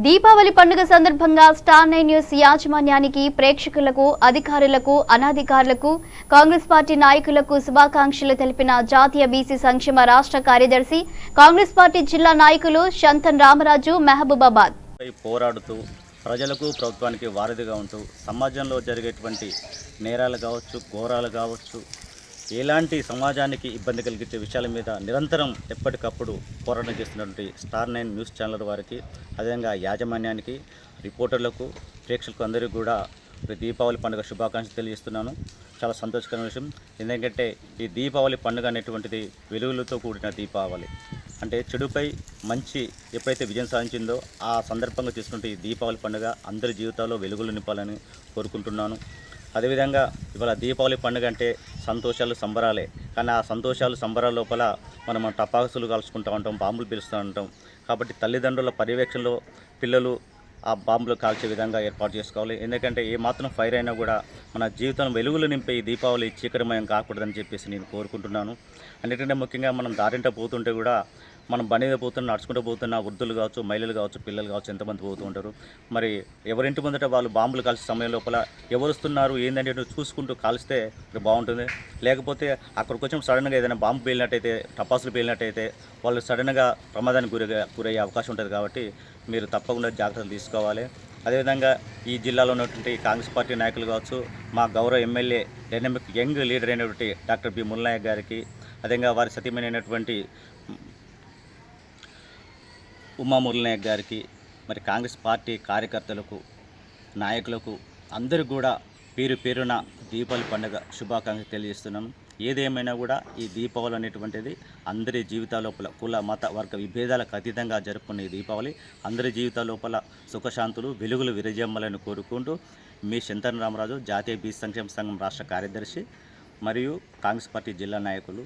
దీపావళి పండుగ సందర్భంగా star nine news యాజమాన్యానికి ప్రేక్షకులకు అధికారులకు అనాధికారులకు కాంగ్రెస్ పార్టీ నాయకులకు శుభాకాంక్షలు తెలిపిన జాతీయ బీసీ సంక్షేమ రాష్ట్ర కార్యదర్శి కాంగ్రెస్ పార్టీ జిల్లా నాయకులు శంతన్ రామరాజు మెహబూబాబాద్. పోరాడుతూ ప్రజలకు ప్రభుత్వానికి వారధిగా ఉంటూ సమాజంలో జరిగేటువంటి నేరాలు కావచ్చు ఘోరాలు కావచ్చు ఎలాంటి సమాజానికి ఇబ్బంది కలిగించే విషయాల మీద నిరంతరం ఎప్పటికప్పుడు పోరాటం చేస్తున్నటువంటి స్టార్ నైన్ న్యూస్ ఛానల్ వారికి అదేవిధంగా యాజమాన్యానికి రిపోర్టర్లకు ప్రేక్షకులకు అందరికీ కూడా దీపావళి పండుగ శుభాకాంక్షలు తెలియజేస్తున్నాను. చాలా సంతోషకరమైన విషయం. ఎందుకంటే ఈ దీపావళి పండుగ అనేటువంటిది వెలుగులతో కూడిన దీపావళి. అంటే చెడుపై మంచి ఎప్పుడైతే విజయం సాధించిందో ఆ సందర్భంగా తీసుకుంటే ఈ దీపావళి పండుగ అందరి జీవితాల్లో వెలుగులు నింపాలని కోరుకుంటున్నాను. అదేవిధంగా ఇవాళ దీపావళి పండుగ అంటే సంతోషాలు సంబరాలే. కానీ ఆ సంతోషాలు సంబరాల లోపల మనం టపాసులు కాల్చుకుంటూ ఉంటాం బాంబులు పిలుస్తూ ఉంటాం. కాబట్టి తల్లిదండ్రుల పర్యవేక్షణలో పిల్లలు ఆ బాంబులు కాల్చే విధంగా ఏర్పాటు చేసుకోవాలి. ఎందుకంటే ఏ మాత్రం ఫైర్ అయినా కూడా మన జీవితం వెలుగులు నింపే ఈ దీపావళి చీకటిమయం కాకూడదని చెప్పేసి నేను కోరుకుంటున్నాను. అన్నిటికంటే ముఖ్యంగా మనం దారింట పోతుంటే కూడా మనం బండి మీద పోతున్న నడుచుకుంటూ పోతున్న వృద్ధులు కావచ్చు మహిళలు కావచ్చు పిల్లలు కావచ్చు ఎంతమంది పోతూ ఉంటారు. మరి ఎవరింటి ముందట వాళ్ళు బాంబులు కాల్చే సమయం లోపల ఎవరు వస్తున్నారు ఏంటంటే చూసుకుంటూ కాల్స్తే బాగుంటుంది. లేకపోతే అక్కడికి వచ్చిన సడన్గా ఏదైనా బాంబు పేలినట్టయితే టపాసులు పేలినట్టయితే వాళ్ళు సడన్గా ప్రమాదానికి గురి గురయ్యే అవకాశం ఉంటుంది కాబట్టి మీరు తప్పకుండా జాగ్రత్తలు తీసుకోవాలి. అదేవిధంగా ఈ జిల్లాలో ఉన్నటువంటి కాంగ్రెస్ పార్టీ నాయకులు కావచ్చు మా గౌరవ ఎమ్మెల్యే డైనమిక్ యంగ్ లీడర్ అయినటువంటి డాక్టర్ బి ముల్నాయక్ గారికి అదేవిధంగా వారి సతీమైనటువంటి ఉమా మురళనాయక్ గారికి మరి కాంగ్రెస్ పార్టీ కార్యకర్తలకు నాయకులకు అందరూ కూడా పేరు పేరున దీపావళి పండుగ శుభాకాంక్షలు తెలియజేస్తున్నాను ఏదేమైనా కూడా ఈ దీపావళి అనేటువంటిది అందరి జీవితాల లోపల కుల మత వర్గ విభేదాలకు అతీతంగా జరుపుకునే దీపావళి. అందరి జీవితాల లోపల సుఖశాంతులు వెలుగులు విరజమ్మలని కోరుకుంటూ మీ శంతన్ రామరాజు జాతీయ బీసీ సంక్షేమ సంఘం రాష్ట్ర కార్యదర్శి మరియు కాంగ్రెస్ పార్టీ జిల్లా నాయకులు